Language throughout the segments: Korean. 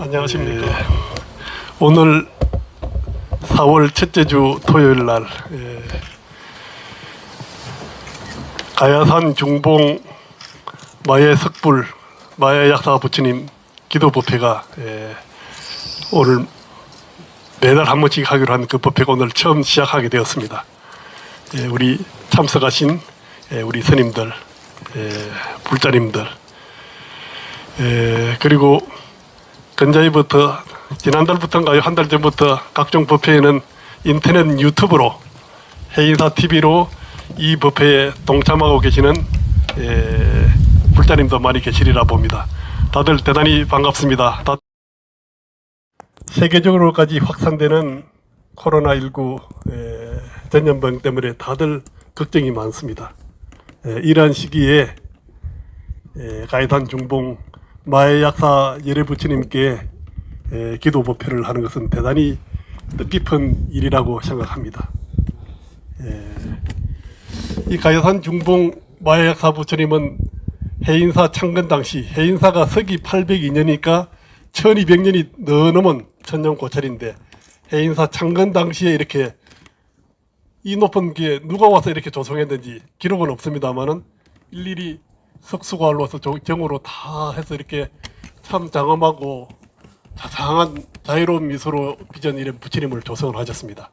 안녕하십니까. 오늘 4월 첫째 주 토요일 날 예, 가야산 중봉 마예 석불 마예 약사 부처님 기도 법회가 예, 오늘 매달 한 번씩 하기로 한 그 법회가 오늘 처음 시작하게 되었습니다. 예, 우리 참석하신 예, 우리 스님들, 예, 불자님들, 예, 그리고 근자위부터 지난달부터인가요? 한 달 전부터 각종 법회에는 인터넷 유튜브로 해인사 TV로 이 법회에 동참하고 계시는 예, 불자님도 많이 계시리라 봅니다. 다들 대단히 반갑습니다. 다- 세계적으로까지 확산되는 코로나19 예, 전염병 때문에 다들 걱정이 많습니다. 예, 이러한 시기에 예, 가이단 중봉 마의 약사 예례 부처님께 예, 기도 법회를 하는 것은 대단히 뜻깊은 일이라고 생각합니다. 예, 이 가야산 중봉 마의 약사 부처님은 해인사 창건 당시 해인사가 서기 802년이니까 1200년이 넘은 천년 고찰인데 해인사 창건 당시에 이렇게 이 높은 게 누가 와서 이렇게 조성했는지 기록은 없습니다만은 일일이 석수관로서 정으로 다 해서 이렇게 참 장엄하고 자상한 자유로운 미소로 빚은 이런 부처님을 조성을 하셨습니다.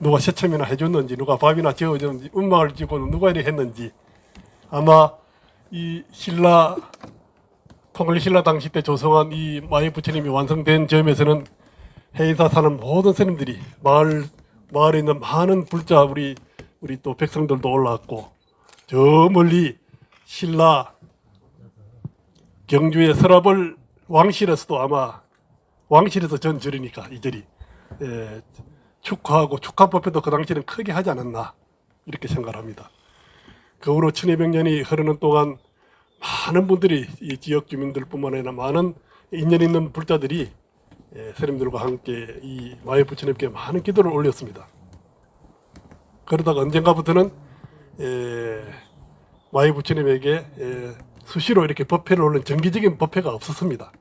누가 세참이나 해줬는지 누가 밥이나 지어줬는지 음악을 지고는 누가 이렇게 했는지 아마 이 신라 통일 신라 당시 때 조성한 이 마의 부처님이 완성된 점에서는 해인사 사는 모든 스님들이 마을 마을에 있는 많은 불자 우리 우리 또 백성들도 올라왔고 저 멀리 신라 경주의 서랍을 왕실에서도 아마 왕실에서 전 절이니까 이 절이 예, 축하하고 축하법회도 그 당시에는 크게 하지 않았나 이렇게 생각합니다. 그 후로 1200년이 흐르는 동안 많은 분들이 이 지역 주민들뿐만 아니라 많은 인연 있는 불자들이 예, 스님들과 함께 이 마의 부처님께 많은 기도를 올렸습니다. 그러다가 언젠가부터는 예, 마의 부처님에게 예, 수시로 이렇게 법회를 올린 정기적인 법회가 없었습니다.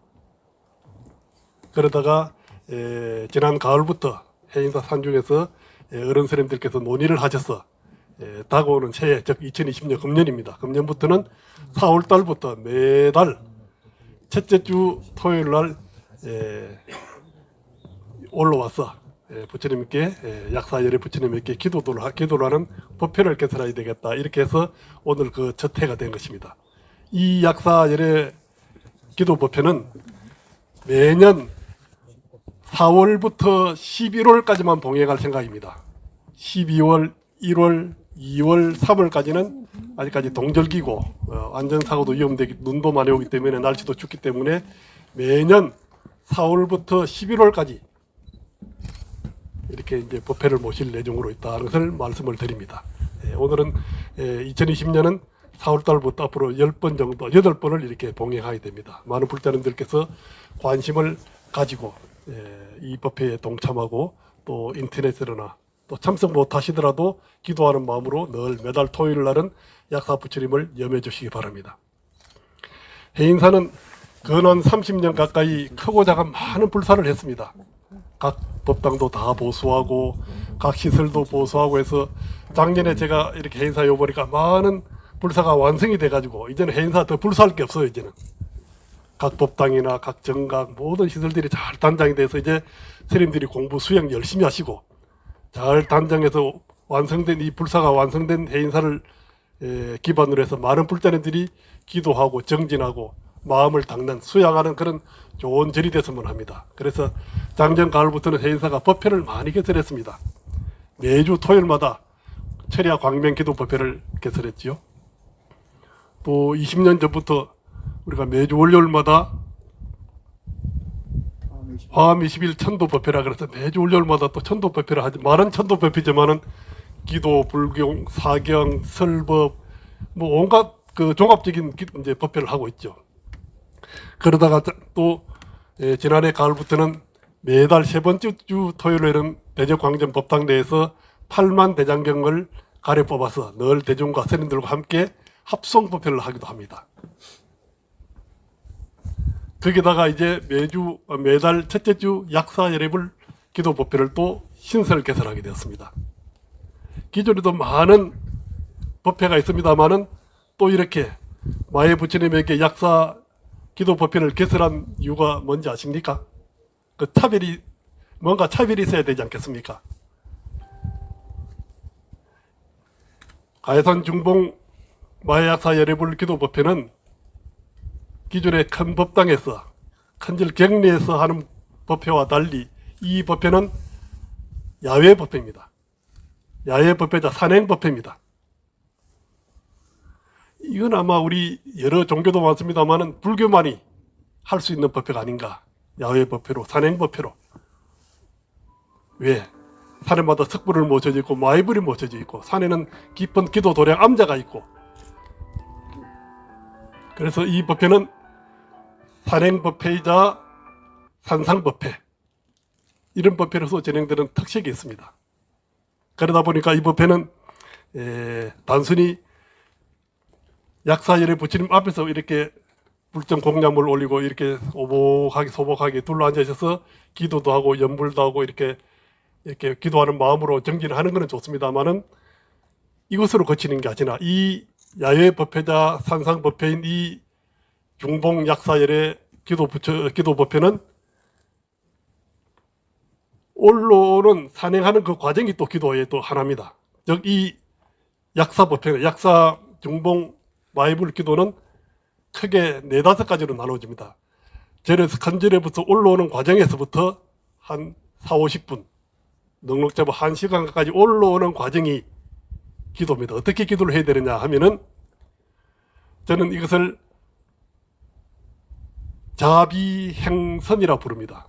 그러다가 예, 지난 가을부터 해인사 산중에서 예, 어른 스님들께서 논의를 하셔서 예, 다가오는 새해 즉 2020년 금년입니다. 금년부터는 4월 달부터 매달 첫째 주 토요일 날 예, 올라와서 예, 부처님께 예, 약사 열의 부처님께 기도를 하- 기도를 하는 법회를 개설해야 되겠다 이렇게 해서 오늘 그 첫 해가 된 것입니다. 이 약사 열의 기도 법회는 매년 4월부터 11월까지만 봉행할 생각입니다. 12월, 1월, 2월, 3월까지는 아직까지 동절기고 어, 안전사고도 위험되기 눈도 많이 오기 때문에 날씨도 춥기 때문에 매년 4월부터 11월까지 이렇게 이제 법회를 모실 예정으로 있다는 것을 말씀을 드립니다. 예, 오늘은 2020년은 4월 달부터 앞으로 10번 정도, 8번을 이렇게 봉행하게 됩니다. 많은 불자님들께서 관심을 가지고 예, 이 법회에 동참하고 또 인터넷으로나 또 참석 못 하시더라도 기도하는 마음으로 늘 매달 토요일 날은 약사 부처님을 염해 주시기 바랍니다. 해인사는 근원 30년 가까이 크고 작은 많은 불사를 했습니다. 각 법당도 다 보수하고 각 시설도 보수하고 해서 작년에 제가 이렇게 해인사에 오보니까 많은 불사가 완성이 돼가지고 이제는 해인사 더 불사할 게 없어요 이제는. 각 법당이나 각 정각 모든 시설들이 잘 단장이 돼서 이제 스님들이 공부 수행 열심히 하시고 잘 단장해서 완성된 이 불사가 완성된 해인사를 에, 기반으로 해서 많은 불자님들이 기도하고 정진하고 마음을 닦는 수양하는 그런 좋은 절이 됐으면 합니다. 그래서 작년 가을부터는 해인사가 법회를 많이 개설했습니다. 매주 토요일마다 철야 광명 기도 법회를 개설했지요. 또 20년 전부터 우리가 매주 월요일마다 화암 20일 천도 법회라 그래서 매주 월요일마다 또 천도 법회를 하지 말은 천도 법회지만은 기도, 불경, 사경, 설법 뭐 온갖 그 종합적인 기- 이제 법회를 하고 있죠. 그러다가 자- 또 예, 지난해 가을부터는 매달 세 번째 주 토요일에는 대적광전 법당 내에서 8만 대장경을 가려 뽑아서 늘 대중과 스님들과 함께 합송 법회를 하기도 합니다. 거기다가 이제 매주 어, 매달 첫째 주 약사 예립을 기도 법회를 또 신설 개설하게 되었습니다. 기존에도 많은 법회가 있습니다만은 또 이렇게 마의 부처님에게 약사 기도 법회를 개설한 이유가 뭔지 아십니까? 그 차별이 뭔가 차별이 있어야 되지 않겠습니까? 가해산 중봉 마약사 예례불 기도 법회는 기존의 큰 법당에서 큰절 격리에서 하는 법회와 달리 이 법회는 야외 법회입니다. 야외 법회자 산행 법회입니다. 이건 아마 우리 여러 종교도 많습니다만은 불교만이 할 수 있는 법회가 아닌가. 야외 법회로 산행 법회로. 왜? 산에마다 석불을 모셔져 있고 마이불이 모셔져 있고 산에는 깊은 기도 도량 암자가 있고 그래서 이 법회는 산행 법회이자 산상 법회 이런 법회로서 진행되는 특색이 있습니다. 그러다 보니까 이 법회는 에, 단순히 약사열의 부처님 앞에서 이렇게 불정 공양물 올리고 이렇게 오복하게 소복하게 둘러앉아 있어서 기도도 하고 연불도 하고 이렇게 이렇게 기도하는 마음으로 정진하는 것은 좋습니다만은 이것으로 거치는 게 아니라 이 야외 법회자 산상 법회인 이 중봉 약사열의 기도 부처 기도 법회는 올로는 산행하는 그 과정이 또 기도의 또 하나입니다. 즉 이 약사 법회, 약사 중봉 마이불 기도는 크게 네다섯 가지로 나눠집니다. 절에서 큰절에부터 올라오는 과정에서부터 한 4, 50분 넉넉 잡아 한 시간까지 올라오는 과정이 기도입니다. 어떻게 기도를 해야 되느냐 하면은 저는 이것을 자비행선이라 부릅니다.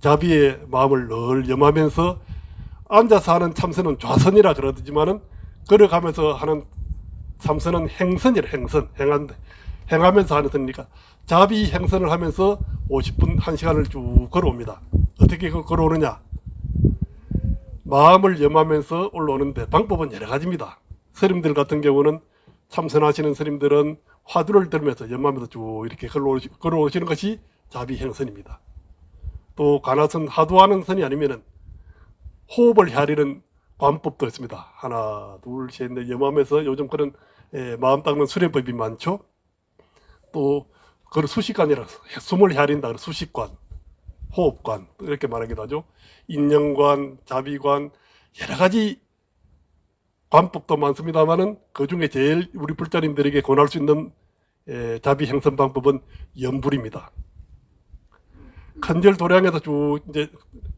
자비의 마음을 늘 염하면서 앉아서 하는 참선은 좌선이라 그러지만은 걸어가면서 하는 참선은 행선이라 행선 행한 행하면서 하는 선이니까 자비 행선을 하면서 50분 1시간을 쭉 걸어옵니다. 어떻게 그 걸어오느냐? 마음을 염하면서 올라오는데 방법은 여러 가지입니다. 스님들 같은 경우는 참선하시는 스님들은 화두를 들면서 염하면서 쭉 이렇게 걸어오시, 걸어오시는 것이 자비 행선입니다. 또 가나선 하두하는 선이 아니면은 호흡을 헤아리는 관법도 있습니다. 하나, 둘, 셋, 넷 염하면서 요즘 그런 에, 마음 닦는 수련법이 많죠. 또 그런 수식관이라 숨을 헤아린다 수식관, 호흡관 이렇게 말하기도 하죠. 인연관, 자비관 여러 가지 관법도 많습니다만은 그 중에 제일 우리 불자님들에게 권할 수 있는 에, 자비 행선 방법은 연불입니다. 큰절 도량에서 쭉 이제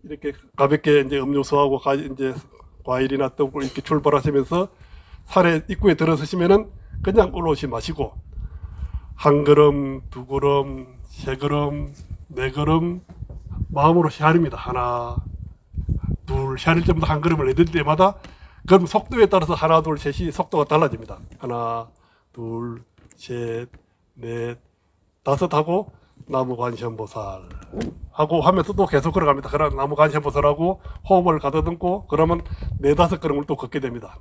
이렇게 가볍게 이제 음료수하고 가, 이제 과일이나 떡을 이렇게 출발하시면서 산에 입구에 들어서시면은 그냥 올라오시 마시고 한 걸음, 두 걸음, 세 걸음, 네 걸음 마음으로 헤아립니다. 하나, 둘, 헤아릴 때마다 한 걸음을 내들 때마다 그럼 속도에 따라서 하나, 둘, 셋이 속도가 달라집니다. 하나, 둘, 셋, 넷, 다섯 하고 나무 관세음보살 하고 하면서 또 계속 걸어갑니다. 그럼 나무 관세음보살하고 호흡을 가다듬고 그러면 네 다섯 걸음을 또 걷게 됩니다.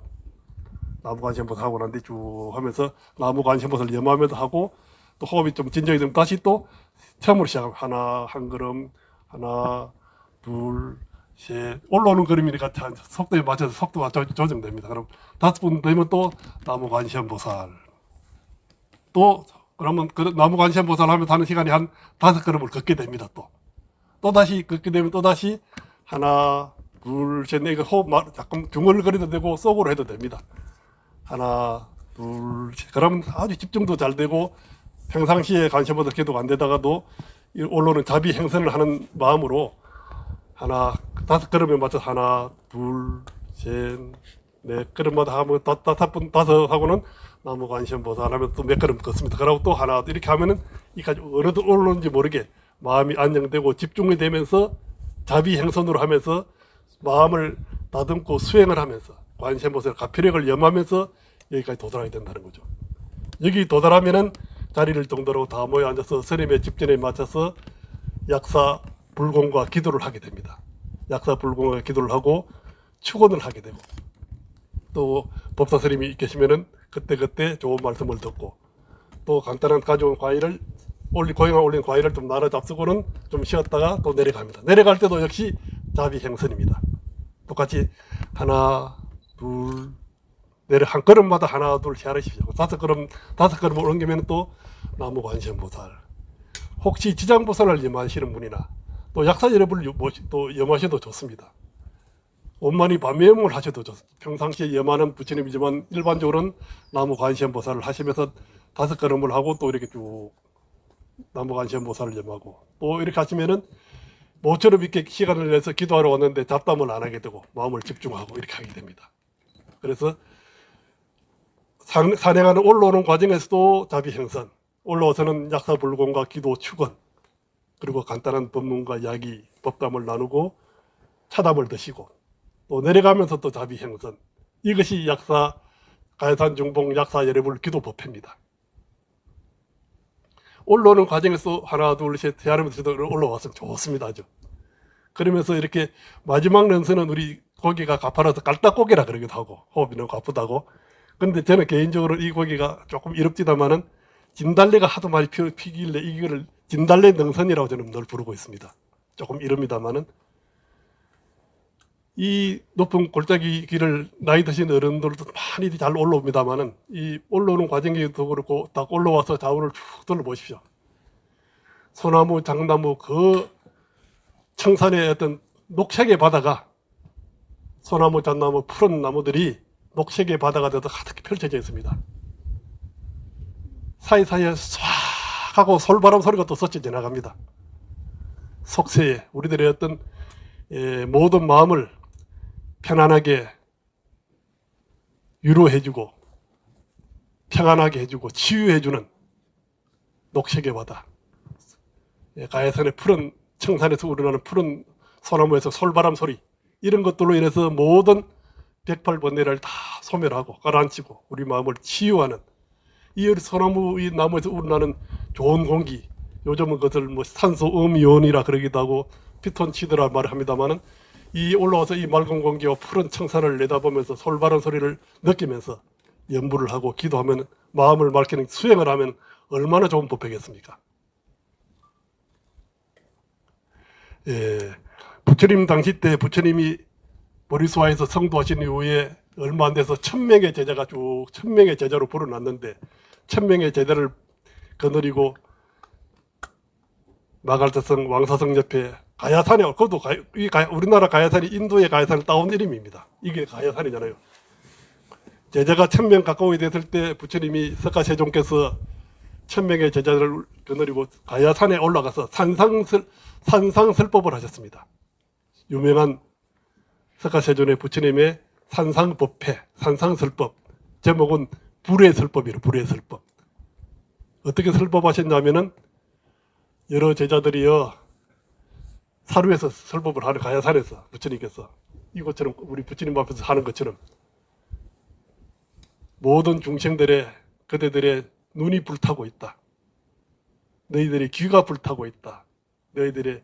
나무 관세음보살 하고 난 뒤 쭉 하면서 나무 관세음보살 염하면서 하고 또 호흡이 좀 진정이 되면 다시 또 처음으로 시작합니다. 하나, 한 걸음, 하나, 둘, 셋. 올라오는 걸음이니까 참 속도에 맞춰서 속도가 조- 조정됩니다. 그럼 다섯 분 되면 또 나무 관세음보살 또 그러면 그 나무 관시험 보살 하면 하는 시간이 한 다섯 걸음을 걷게 됩니다. 또. 또 다시 걷게 되면 또 다시 하나, 둘, 셋, 넷, 이거 호흡 마- 자꾸 중얼거리도 되고 속으로 해도 됩니다. 하나, 둘, 셋. 그러면 아주 집중도 잘 되고 평상시에 관심보다 기도가 안 되다가도 이 올라오는 자비 행선을 하는 마음으로 하나, 다섯 걸음에 맞춰 서 하나, 둘, 셋, 넷 걸음마다 하면 다- 다섯 분 다섯 하고는 나무 관심 보살 하면 또 몇 걸음 걷습니다. 그러고 또 하나 이렇게 하면은 이까지 어느 도 올라오는지 모르게 마음이 안정되고 집중이 되면서 자비 행선으로 하면서 마음을 다듬고 수행을 하면서 보살 가피력을 염하면서 여기까지 도달하게 된다는 거죠. 여기 도달하면은 자리를 정도로 다 모여 앉아서 스님의 집전에 맞춰서 약사 불공과 기도를 하게 됩니다. 약사 불공과 기도를 하고 축원을 하게 되고 또 법사 스님이 계시면은 그때 그때 좋은 말씀을 듣고 또 간단한 가져온 과일을 올리 고향에 올린 과일을 좀 나눠 잡수고는 좀 쉬었다가 또 내려갑니다. 내려갈 때도 역시 자비 행선입니다. 똑같이 하나, 둘, 내려 한 걸음마다 하나, 둘 헤아르십시오. 다섯 걸음, 다섯 걸음을 옮기면 또 나무 관세음보살. 혹시 지장 보살을 염하시는 분이나 또 약사 여러분을 또 염하셔도 좋습니다. 원만히 반매음을 하셔도 좋습니다. 평상시에 염하는 부처님이지만 일반적으로는 나무 관세음보살을 하시면서 다섯 걸음을 하고 또 이렇게 쭉 나무 관세음보살을 염하고 또 이렇게 하시면은 모처럼 이렇게 시간을 내서 기도하러 왔는데 잡담을 안 하게 되고 마음을 집중하고 이렇게 하게 됩니다. 그래서 산, 산행하는 올라오는 과정에서도 자비 형선, 올라와서는 약사 불공과 기도 축원, 그리고 간단한 법문과 이야기, 법담을 나누고 차담을 드시고 또 내려가면서 또 자비 형선. 이것이 약사 가야산 중봉 약사 여러분 기도 법회입니다. 올라오는 과정에서 하나 둘셋 헤아리면서 올라왔으면 좋습니다 아주. 그러면서 이렇게 마지막 런스는 우리 고기가 가파라서 깔딱고기라 그러기도 하고 호흡이 너무 가쁘다고. 근데 저는 개인적으로 이 고기가 조금 이롭지다마는 진달래가 하도 많이 피, 피길래 이거를 진달래 능선이라고 저는 늘 부르고 있습니다. 조금 이릅니다마는 이 높은 골짜기 길을 나이 드신 어른들도 많이 잘 올라옵니다마는 이 올라오는 과정에도 그렇고 딱 올라와서 자원을 쭉 둘러보십시오. 소나무, 장나무 그 청산의 어떤 녹색의 바다가 소나무, 잣나무, 푸른 나무들이 녹색의 바다가 돼서 가득히 펼쳐져 있습니다. 사이사이에 쏴 하고 솔바람 소리가 또 쏟쳐 지나갑니다. 속세에 우리들의 어떤 예, 모든 마음을 편안하게 위로해주고 평안하게 해주고 치유해주는 녹색의 바다. 예, 가야산의 푸른 청산에서 우러나는 푸른 소나무에서 솔바람 소리 이런 것들로 인해서 모든 108번뇌를 다 소멸하고 가라앉히고 우리 마음을 치유하는 이 소나무 이 나무에서 우러나는 좋은 공기 요즘은 그것을 뭐 산소 음이온이라 그러기도 하고 피톤치드라 말을 합니다마는 이 올라와서 이 맑은 공기와 푸른 청산을 내다보면서 솔바른 소리를 느끼면서 연부를 하고 기도하면 마음을 맑히는 수행을 하면 얼마나 좋은 법회겠습니까? 예, 부처님 당시 때 부처님이 보리수화에서 성도하신 이후에 얼마 안 돼서 천 명의 제자가 쭉 천 명의 제자로 불어났는데 천 명의 제자를 거느리고 마갈타성 왕사성 옆에 가야산에 그것도 가, 이 가, 우리나라 가야산이 인도의 가야산을 따온 이름입니다. 이게 가야산이잖아요. 제자가 천명 가까이 됐을 때 부처님이 석가세종께서 천 명의 제자들을 거느리고 가야산에 올라가서 산상설 산상설법을 하셨습니다. 유명한 석가세존의 부처님의 산상법회, 산상설법 제목은 불의 설법이로 불의 설법. 어떻게 설법하셨냐면은 여러 제자들이요 사루에서 설법을 하는 가야산에서 부처님께서 이것처럼 우리 부처님 앞에서 하는 것처럼 모든 중생들의 그대들의 눈이 불타고 있다. 너희들의 귀가 불타고 있다. 너희들의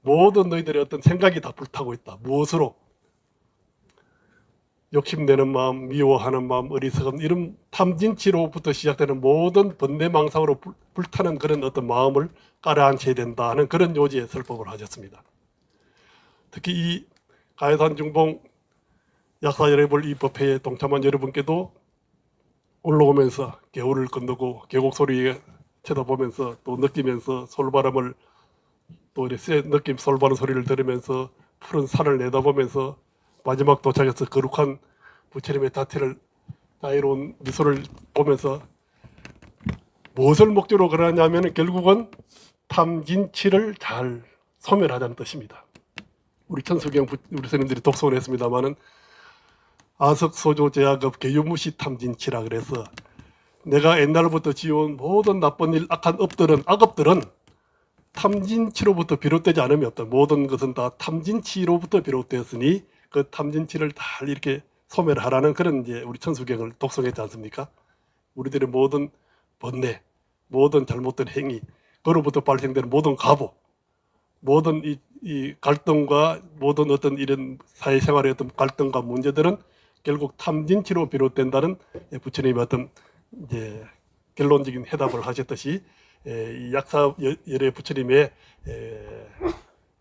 모든 너희들의 어떤 생각이 다 불타고 있다. 무엇으로? 욕심내는 마음, 미워하는 마음, 어리석음 이런 탐진치로부터 시작되는 모든 번뇌망상으로 불, 불타는 그런 어떤 마음을 깔아앉혀야 된다는 그런 요지의 설법을 하셨습니다. 특히 이 가야산 중봉 약사 여러분 이 법회에 동참한 여러분께도 올라오면서 개울을 건너고 계곡 소리에 쳐다보면서 또 느끼면서 솔바람을 또 이렇게 느낌 솔바람 소리를 들으면서 푸른 산을 내다보면서 마지막 도착해서 거룩한 부처님의 다태를 자유로운 미소를 보면서 무엇을 목적으로 그러냐면 결국은 탐진치를 잘 소멸하자는 뜻입니다. 우리 천수경 부- 우리 스님들이 독서를 했습니다마는 아석소조 제약업 개유무시 탐진치라 그래서 내가 옛날부터 지어온 모든 나쁜 일, 악한 업들은 악업들은 탐진치로부터 비롯되지 않음이 없다. 모든 것은 다 탐진치로부터 비롯되었으니 그 탐진치를 다 이렇게 소멸하라는 그런 이제 우리 천수경을 독송했지 않습니까? 우리들의 모든 번뇌, 모든 잘못된 행위, 그로부터 발생되는 모든 가보, 모든 이, 이 갈등과 모든 어떤 이런 사회생활의 어떤 갈등과 문제들은 결국 탐진치로 비롯된다는 부처님의 어떤 이제 결론적인 해답을 하셨듯이 에, 이 약사 여- 열애 부처님의 에,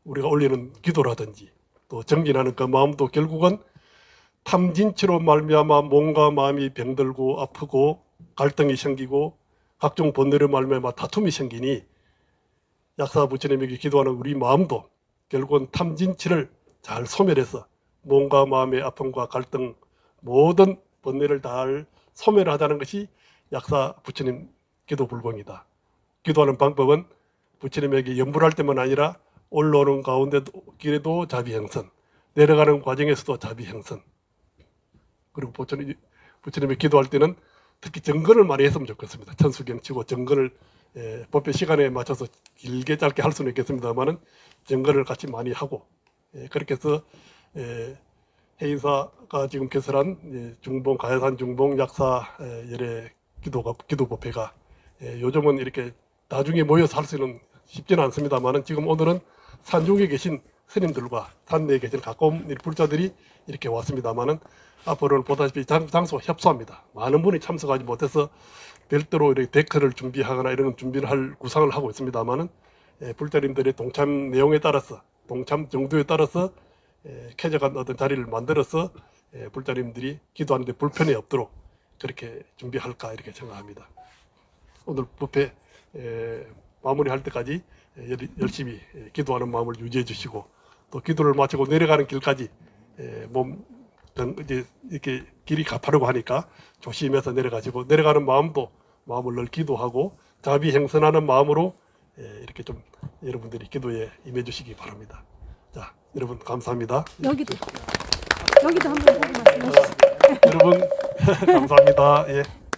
우리가 올리는 기도라든지 또 정진하는 그 마음도 결국은 탐진치로 말미암아 몸과 마음이 병들고 아프고 갈등이 생기고 각종 본능을 말미암아 다툼이 생기니 약사 부처님에게 기도하는 우리 마음도 결국은 탐진치를 잘 소멸해서 몸과 마음의 아픔과 갈등 모든 번뇌를 다 소멸하자는 것이 약사 부처님 기도 불공이다. 기도하는 방법은 부처님에게 연불할 때만 아니라 올라오는 가운데 길에도 자비 행선, 내려가는 과정에서도 자비 행선. 그리고 부처님, 부처님이 기도할 때는 특히 정근을 많이 했으면 좋겠습니다. 천수경 치고 정근을 에, 법회 시간에 맞춰서 길게 짧게 할 수는 있겠습니다만은 정근을 같이 많이 하고 예, 그렇게 해서 에, 해인사가 지금 개설한 예, 중봉 가야산 중봉 약사 에, 열애 기도가 기도 법회가 예, 요즘은 이렇게 나중에 모여서 할 수는 쉽지는 않습니다만은 지금 오늘은 산중에 계신 스님들과 산내에 계신 가까운 이 불자들이 이렇게 왔습니다만은 앞으로는 보다시피 장, 장소 협소합니다. 많은 분이 참석하지 못해서 별도로 이렇게 데크를 준비하거나 이런 준비를 할 구상을 하고 있습니다만은 예, 불자님들의 동참 내용에 따라서 동참 정도에 따라서 예, 쾌적한 어떤 자리를 만들어서 예, 불자님들이 기도하는데 불편이 없도록 그렇게 준비할까 이렇게 생각합니다. 오늘 부페 에, 마무리할 때까지 에, 열- 열심히 에, 기도하는 마음을 유지해 주시고 또 기도를 마치고 내려가는 길까지 에, 몸 등- 이제 이렇게 길이 가파르고 하니까 조심해서 내려가시고 내려가는 마음도 마음을 늘 기도하고 자비 행선하는 마음으로 에, 이렇게 좀 여러분들이 기도에 임해 주시기 바랍니다. 자, 여러분 감사합니다. 여기도 여기도 한번 보고 말씀하시죠. 여러분 감사합니다. 예.